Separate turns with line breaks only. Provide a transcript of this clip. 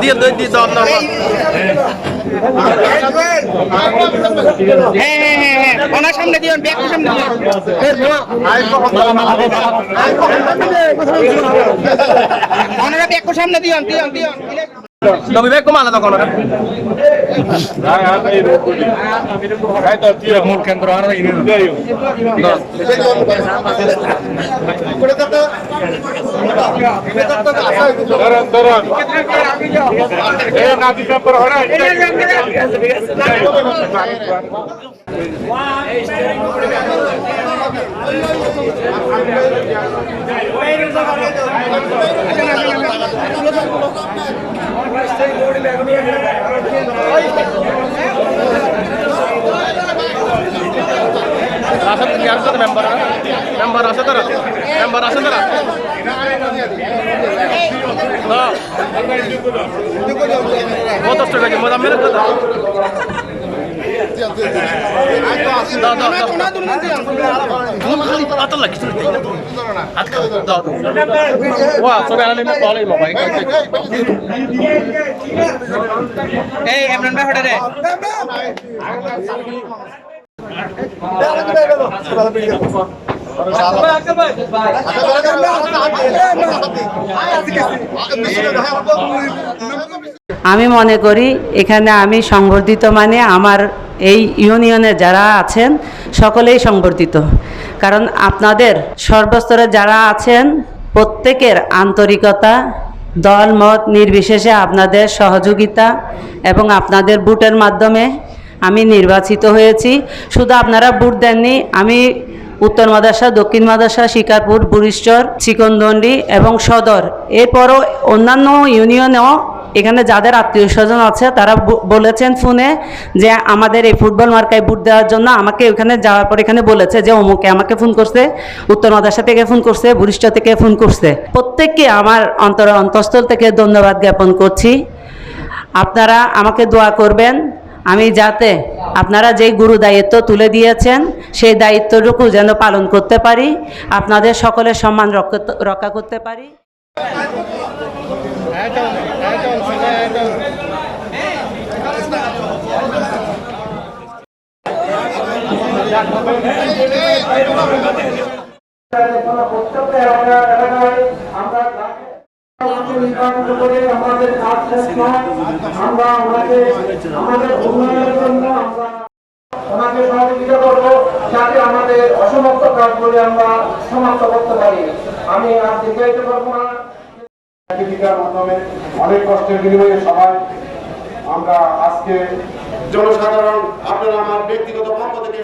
দিয়ে দিয়ে দাও আপনার
হ্যাঁ হ্যাঁ হ্যাঁ হ্যাঁ ওনার সামনে দিও ব্যাগ সামনে দিও ওনারা ব্যাগ সামনে দিও দিও দিও
তুমি ব্যাগ কমালা তখন
মূল কেন্দ্র আর
আসেন কি আসছে মেম্বার মেম্বার আছে তারা মেম্বার আছে তারা দাও কত টাকা মজা মেরে দাও দাও দাও দাও ওয়া সবে আনালে না কলে মোবাইল
এই ইমরান ভাই হটে রে
আমি মনে করি এখানে আমি সংবর্ধিত মানে আমার এই ইউনিয়নে যারা আছেন, সকলেই সংবর্ধিত। কারণ আপনাদের সর্বস্তরে যারা আছেন, প্রত্যেকের আন্তরিকতা, দল, মত নির্বিশেষে আপনাদের সহযোগিতা এবং আপনাদের বুটের মাধ্যমে আমি নির্বাচিত হয়েছি। শুধু আপনারা বুট দেননি, আমি উত্তর মাদাসা দক্ষিণ মাদাসা শিকারপুর বুরিশ্বর চিকনদণ্ডি এবং সদর, এরপরও অন্যান্য ইউনিয়নেও এখানে যাদের আত্মীয় স্বজন আছে, তারা বলেছেন ফোনে যে আমাদের এই ফুটবল মার্কায় বুট দেওয়ার জন্য আমাকে ওখানে যাওয়ার পর এখানে বলেছে যে অমুকে আমাকে ফোন করছে, উত্তর মাদাসা থেকে ফোন করছে বুরিষ্ঠ থেকে ফোন করছে। প্রত্যেককে আমার অন্তর অন্তঃস্থল থেকে ধন্যবাদ জ্ঞাপন করছি। আপনারা আমাকে দোয়া করবেন, আমি যাতে আপনারা যেই গুরু দায়িত্ব তুলে দিয়েছেন, সেই দায়িত্বটুকু যেন পালন করতে পারি, আপনাদের সকলের সম্মান রক্ষ- রক্ষা করতে পারি।
আমরা ওনাকে আমাদের উন্নয়নের জন্য আমরা ওনাকে সহযোগিতা করব যাতে আমাদের অসমাপ্ত কাজগুলি আমরা সমাপ্ত করতে পারি। আমি আর দীর্ঘায়িত করব না। অনেক কষ্টের বিনিময়ে সবাই আমরা আজকে জনসাধারণ আপনারা আমার ব্যক্তিগত পক্ষ থেকে